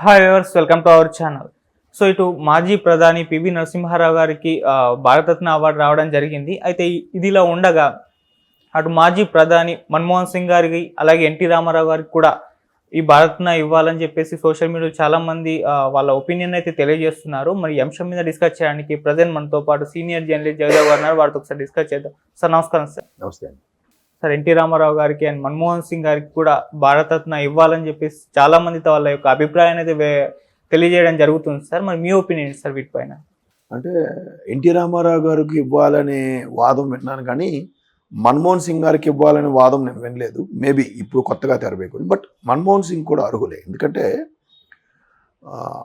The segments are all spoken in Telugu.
Hi viewers welcome to our channel so ఇటు మాజీ ప్రధాని పివి నరసింహారావు గారికి భారతరత్న అవార్డు రావడం జరిగింది. అయితే ఇది ఇదిలా ఉండగా అటు మాజీ ప్రధాని మన్మోహన్ సింగ్ గారికి అలాగే ఎన్టీ రామారావు గారికి కూడా ఈ భారత్న ఇవ్వాలని చెప్పేసి సోషల్ మీడియా చాలా మంది వాళ్ళ ఒపీనియన్ అయితే తెలియజేస్తున్నారు. మరి ఈ అంశం మీద డిస్కస్ చేయడానికి ప్రజెంట్ మనతో పాటు సీనియర్ జర్నలిస్ట్ జగదేవ్ గారు ఉన్నారు. వారితో ఒకసారి డిస్కస్ చేద్దాం. సార్ నమస్కారం సార్. నమస్తే సార్ ఎన్టీ రామారావు గారికి అండ్ మన్మోహన్ సింగ్ గారికి కూడా భారతరత్న ఇవ్వాలని చెప్పేసి చాలా మందితో వాళ్ళ యొక్క అభిప్రాయం అయితే తెలియజేయడం జరుగుతుంది సార్. మరి మీ ఒపీనియన్ సార్ వీటిపైన అంటే ఎన్టీ రామారావు గారికి ఇవ్వాలనే వాదం విన్నాను కానీ మన్మోహన్ సింగ్ గారికి ఇవ్వాలనే వాదం నేను వినలేదు. మేబీ ఇప్పుడు కొత్తగా తెరవేయకూడదు బట్ మన్మోహన్ సింగ్ కూడా అర్హులే. ఎందుకంటే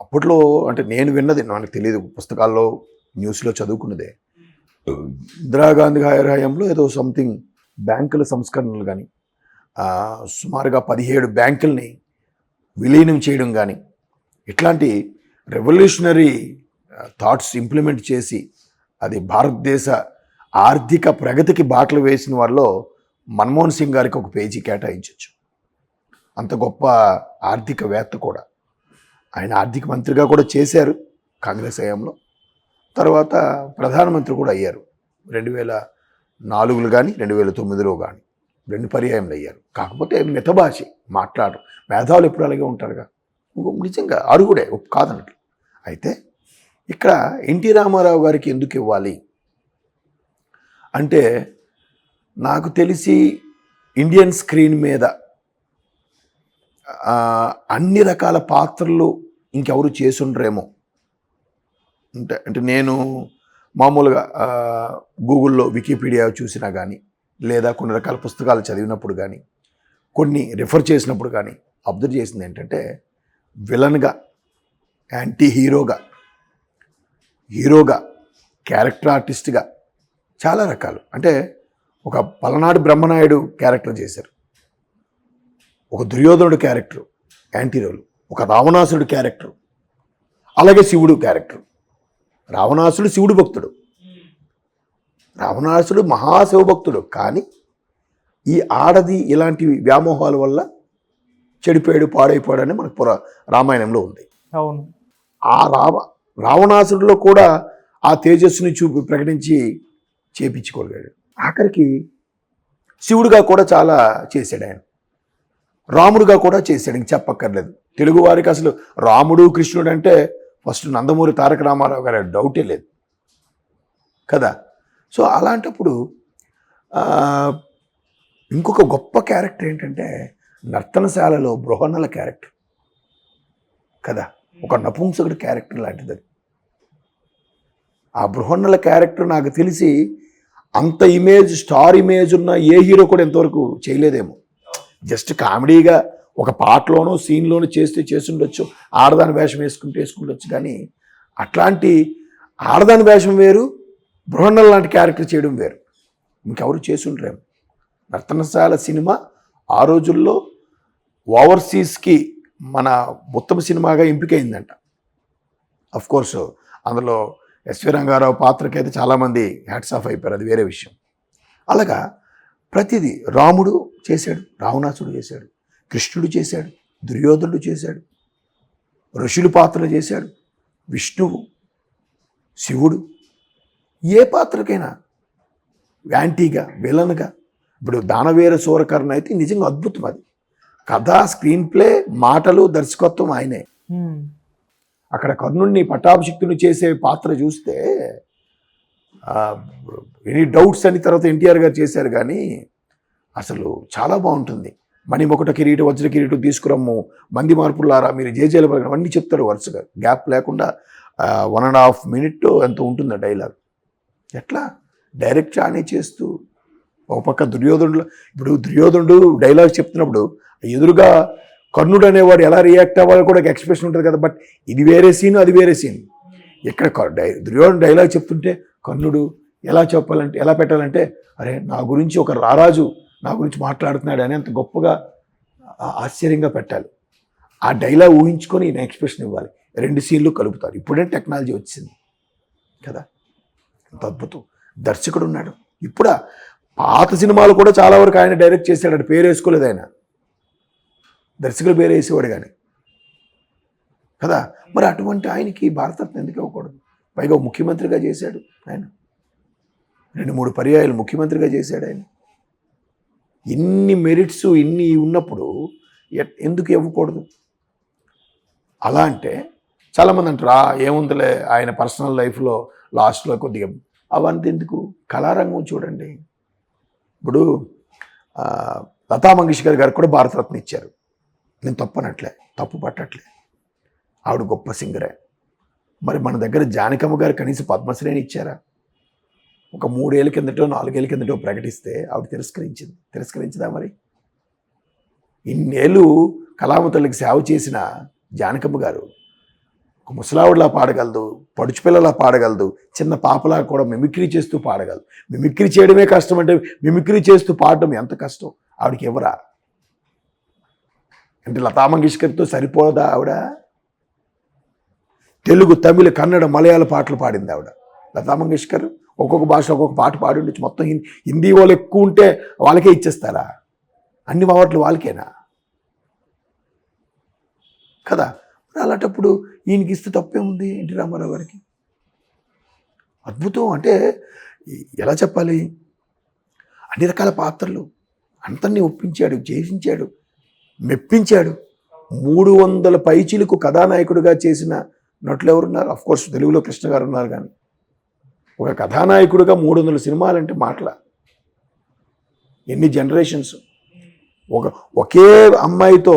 అప్పట్లో అంటే నేను విన్నది నాకు తెలియదు పుస్తకాల్లో న్యూస్లో చదువుకున్నదే. ఇందిరాగాంధీ గారి హయాంలో ఏదో సంథింగ్ బ్యాంకుల సంస్కరణలు కానీ సుమారుగా పదిహేడు బ్యాంకుల్ని విలీనం చేయడం కానీ ఇట్లాంటి రెవల్యూషనరీ థాట్స్ ఇంప్లిమెంట్ చేసి అది భారతదేశ ఆర్థిక ప్రగతికి బాటలు వేసిన వాళ్ళలో మన్మోహన్ సింగ్ గారికి ఒక పేజీ కేటాయించవచ్చు అంత గొప్ప ఆర్థికవేత్త కూడా. ఆయన ఆర్థిక మంత్రిగా కూడా చేశారు కాంగ్రెస్ హయాంలో. తర్వాత ప్రధానమంత్రి కూడా అయ్యారు. రెండు వేల నాలుగులో కానీ రెండు వేల తొమ్మిదిలో కానీ రెండు పర్యాయంలో అయ్యారు. కాకపోతే మితభాషి మాట్లాడరు. మేధావులు ఎప్పుడు అలాగే ఉంటారుగా? నిజంగా అరుగుడే కాదన్నట్లు అయితే ఇక్కడ ఎన్టీ రామారావు గారికి ఎందుకు ఇవ్వాలి? అంటే నాకు తెలిసి ఇండియన్ స్క్రీన్ మీద అన్ని రకాల పాత్రలు ఇంకెవరు చేసుండ్రేమో. అంటే అంటే నేను మామూలుగా గూగుల్లో వికీపీడియా చూసినా కానీ లేదా కొన్ని రకాల పుస్తకాలు చదివినప్పుడు కానీ కొన్ని రిఫర్ చేసినప్పుడు కానీ అబ్జర్వ్ చేసింది ఏంటంటే విలన్గా యాంటీ హీరోగా హీరోగా క్యారెక్టర్ ఆర్టిస్ట్గా చాలా రకాలు. అంటే ఒక పలనాడు బ్రహ్మనాయుడు క్యారెక్టర్ చేశారు. ఒక దుర్యోధనుడు క్యారెక్టర్ యాంటీ రోల్. ఒక రావణాసురుడు క్యారెక్టర్. అలాగే శివుడు క్యారెక్టర్. రావణాసుడు శివుడు భక్తుడు. రావణాసుడు మహాశివభక్తుడు కానీ ఈ ఆడది ఇలాంటి వ్యామోహాల వల్ల చెడిపోయాడు పాడైపోయాడు అని మనకు పుర రామాయణంలో ఉంది. అవును. ఆ రావ రావణాసుడిలో కూడా ఆ తేజస్సుని చూపి ప్రకటించి చేపించుకోగలిగాడు. ఆఖరికి శివుడిగా కూడా చాలా చేశాడు ఆయన. రాముడుగా కూడా చేశాడు. ఇంక చెప్పక్కర్లేదు. తెలుగు వారికి అసలు రాముడు కృష్ణుడు అంటే ఫస్ట్ నందమూరి తారక రామారావు గారి డౌటే లేదు. కదా? సో అలాంటప్పుడు ఇంకొక గొప్ప క్యారెక్టర్ ఏంటంటే నర్తనశాలలో బృహన్నల క్యారెక్టర్. కదా? ఒక నపుంసకుడి క్యారెక్టర్ లాంటిది అది. ఆ బృహన్నల క్యారెక్టర్ నాకు తెలిసి అంత ఇమేజ్ స్టార్ ఇమేజ్ ఉన్న ఏ హీరో కూడా ఎంతవరకు చేయలేదేమో. జస్ట్ కామెడీగా ఒక పాటలోనో సీన్లోనో చేస్తే చేసుండొచ్చు ఆడదాని వేషం వేసుకుంటే వేసుకుండొచ్చు కానీ అట్లాంటి ఆడదాని వేషం వేరు బృహన్నల లాంటి క్యారెక్టర్ చేయడం వేరు. ఇంకెవరు చేసుండ్రేమో నర్తనశాల సినిమా ఆ రోజుల్లో ఓవర్సీస్కి మన ఉత్తమ సినిమాగా ఎంపికైందంట. అఫ్ కోర్స్ అందులో ఎస్వి రంగారావు పాత్రకి అయితే చాలామంది హ్యాట్స్ ఆఫ్ అయిపోయారు అది వేరే విషయం. అలాగా ప్రతిదీ రాముడు చేశాడు రావణాసుడు చేశాడు. కృష్ణుడు చేశాడు దుర్యోధనుడు చేశాడు ఋషులు పాత్రలు చేశాడు విష్ణువు శివుడు. ఏ పాత్రకైనా యాంటీగా విలన్గా ఇప్పుడు దానవీర సూరకర్ణ అయితే నిజంగా అద్భుతం అది. కథ స్క్రీన్ ప్లే మాటలు దర్శకత్వం ఆయనే. అక్కడ కర్ణుడిని పట్టాభిషిక్తుని చేసే పాత్ర చూస్తే ఎనీ డౌట్స్ అని తర్వాత ఎన్టీఆర్ గారు చేశారు కానీ అసలు చాలా బాగుంటుంది. మణిమొకట కిరీటం వజ్ర కిరీటం తీసుకురమ్ము. మంది మార్పులారా మీరు జేజేల పలకడం అవన్నీ చెప్తారు వరుసగా. గ్యాప్ లేకుండా వన్ అండ్ హాఫ్ మినిట్ ఎంత ఉంటుంది డైలాగ్. ఎట్లా? డైరెక్ట్ చానే చేస్తూ ఒక పక్క దుర్యోధనుడు ఇప్పుడు దుర్యోధనుడు డైలాగ్ చెప్తున్నప్పుడు ఎదురుగా కర్ణుడు అనేవాడు ఎలా రియాక్ట్ అవ్వాలో కూడా ఒక ఎక్స్ప్రెషన్ ఉంటుంది కదా బట్ ఇది వేరే సీన్ అది వేరే సీన్ ఇక్కడ డై దుర్యోధన డైలాగ్ చెప్తుంటే కర్ణుడు ఎలా చెప్పాలంటే ఎలా పెట్టాలంటే అరే నా గురించి ఒక రారాజు నా గురించి మాట్లాడుతున్నాడు అని అంత గొప్పగా ఆశ్చర్యంగా పెట్టాలి. ఆ డైలాగ్ ఊహించుకొని ఈయన ఎక్స్ప్రెషన్ ఇవ్వాలి. రెండు సీన్లు కలుపుతారు. ఇప్పుడే టెక్నాలజీ వచ్చింది. కదా? అంత అద్భుతం. దర్శకుడు ఉన్నాడు. ఇప్పుడా పాత సినిమాలు కూడా చాలా వరకు ఆయన డైరెక్ట్ చేశాడు. పేరు వేసుకోలేదు ఆయన. దర్శకులు పేరు వేసేవాడు కానీ. కదా? మరి అటువంటి ఆయనకి భారతరత్న ఎందుకు ఇవ్వకూడదు? పైగా ముఖ్యమంత్రిగా చేశాడు ఆయన. రెండు మూడు పర్యాయాలు ముఖ్యమంత్రిగా చేశాడు ఆయన. ఇన్ని మెరిట్స్ ఇన్ని ఉన్నప్పుడు ఎందుకు ఇవ్వకూడదు? అలా అంటే చాలామంది అంటారు "ఆ, ఏముందిలే ఆయన పర్సనల్ లైఫ్లో లాస్ట్లో కొద్దిగా అవంతా ఎందుకు? కళారంగం చూడండి. ఇప్పుడు లతా మంగేష్కర్ గారు కూడా భారతరత్న ఇచ్చారు. నేను తప్పనట్లే తప్పు పట్టట్లే. ఆవిడ గొప్ప సింగరే. మరి మన దగ్గర జానకమ్మ గారు కనీసం పద్మశ్రేణి ఇచ్చారా? ఒక మూడేళ్ళ కిందటో నాలుగేళ్ళ కిందటో ప్రకటిస్తే ఆవిడ తిరస్కరించింది. తిరస్కరించదా మరి? ఇన్నేళ్ళు కళామతులకి సేవ చేసిన జానకమ్మ గారు ఒక ముసలావిడలా పాడగలదు పడుచుపిల్లలా పాడగలదు చిన్న పాపలా కూడా మిమిక్రీ చేస్తూ పాడగలదు. మిమిక్రీ చేయడమే కష్టం అంటే మిమిక్రీ చేస్తూ పాడడం ఎంత కష్టం? ఆవిడకి ఎవరా? అంటే లతా మంగేష్కర్తో సరిపోదా ఆవిడ? తెలుగు తమిళ కన్నడ మలయాళ పాటలు పాడింది ఆవిడ. లతా మంగేష్కర్ ఒక్కొక్క భాష ఒక్కొక్క పాట పాడి ఉండొచ్చు. మొత్తం హిందీ వాళ్ళు ఎక్కువ ఉంటే వాళ్ళకే ఇచ్చేస్తారా? అన్ని అవార్డులు వాళ్ళకేనా? కదా? మరి అలాంటప్పుడు ఈయనకి ఇస్తే తప్పే ఉంది ఎన్టీ రామారావు గారికి? అద్భుతం. అంటే ఎలా చెప్పాలి? అన్ని రకాల పాత్రలు. అంతన్ని ఒప్పించాడు చేసించాడు మెప్పించాడు. మూడు వందల పైచీలకు కథానాయకుడిగా చేసిన నటులు ఎవరున్నారు? అఫ్కోర్స్ తెలుగులో కృష్ణ గారు ఉన్నారు కానీ. ఒక కథానాయకుడిగా మూడు వందల సినిమాలంటే మాటల. ఎన్ని జనరేషన్స్? ఒక ఒకే అమ్మాయితో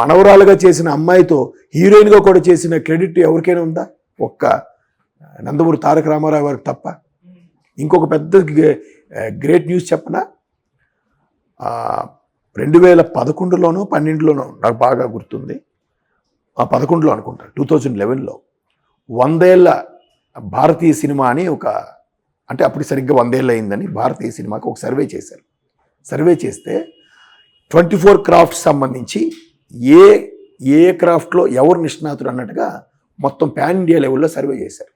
మనవరాలుగా చేసిన అమ్మాయితో హీరోయిన్గా కూడా చేసిన క్రెడిట్ ఎవరికైనా ఉందా? ఒక్క నందమూరి తారక రామారావు గారికి తప్ప. ఇంకొక పెద్ద గ్రేట్ న్యూస్ చెప్పనా? రెండు వేల పదకొండులోనో పన్నెండులోనో నాకు బాగా గుర్తుంది. ఆ పదకొండులో అనుకుంటా టూ థౌజండ్ లెవెన్లో వందేళ్ళ భారతీయ సినిమా అని ఒక అంటే అప్పుడు సరిగ్గా వందేళ్ళు అయిందని భారతీయ సినిమాకి ఒక సర్వే చేశారు. సర్వే చేస్తే ట్వంటీ ఫోర్ క్రాఫ్ట్స్ సంబంధించి ఏ ఏ క్రాఫ్ట్లో ఎవరు నిష్ణాతుడు అన్నట్టుగా మొత్తం ప్యాన్ ఇండియా లెవెల్లో సర్వే చేశారు.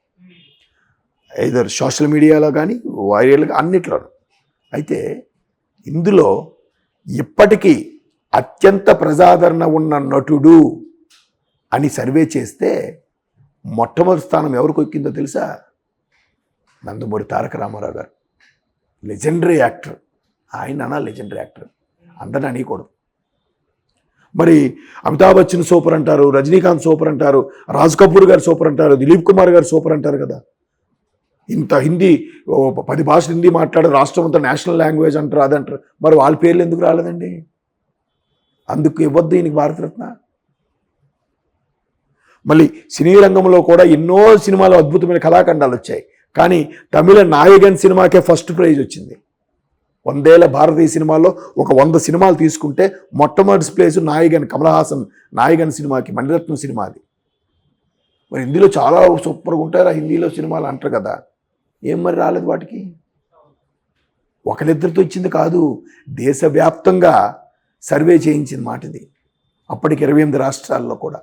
ఐదర్ సోషల్ మీడియాలో కానీ వైరల్గా అన్నిట్లోనూ. అయితే ఇందులో ఇప్పటికీ అత్యంత ప్రజాదరణ ఉన్న నటుడు అని సర్వే చేస్తే మొట్టమొదటి స్థానం ఎవరికి ఎక్కిందో తెలుసా? నందమూరి తారక రామారావు గారు. లెజెండరీ యాక్టర్ ఆయన అనా లెజెండరీ యాక్టర్ అందరిని అనీయకూడదు మరి అమితాబ్ బచ్చన్ సూపర్ అంటారు రజనీకాంత్ సూపర్ అంటారు రాజ్ కపూర్ గారు సూపర్ అంటారు దిలీప్ కుమార్ గారు సూపర్ అంటారు కదా. ఇంత హిందీ ఓ పది భాషలు హిందీ మాట్లాడే రాష్ట్రం అంతా నేషనల్ లాంగ్వేజ్ అంటారు అదంటారు. మరి వాళ్ళ పేర్లు ఎందుకు రాలేదండి? అందుకు ఇవ్వద్దు ఈయనకి భారతరత్న. మళ్ళీ సినీ రంగంలో కూడా ఎన్నో సినిమాలు అద్భుతమైన కళాఖండాలు వచ్చాయి. కానీ తమిళ నాయగన్ సినిమాకే ఫస్ట్ ప్రైజ్ వచ్చింది. వందేళ్ళ భారతీయ సినిమాల్లో ఒక వంద సినిమాలు తీసుకుంటే మొట్టమొదటి ప్లేస్ నాయగన్ కమల్ హాసన్ నాయగన్ సినిమాకి మణిరత్నం సినిమా అది. మరి హిందీలో చాలా సూపర్గా ఉంటారు హిందీలో సినిమాలు అంటారు కదా. ఏం మరి రాలేదు వాటికి? ఒకరిద్దరితో ఇచ్చింది కాదు దేశవ్యాప్తంగా సర్వే చేయించిన మాటది. అప్పటికి ఇరవై ఎనిమిది రాష్ట్రాల్లో కూడా.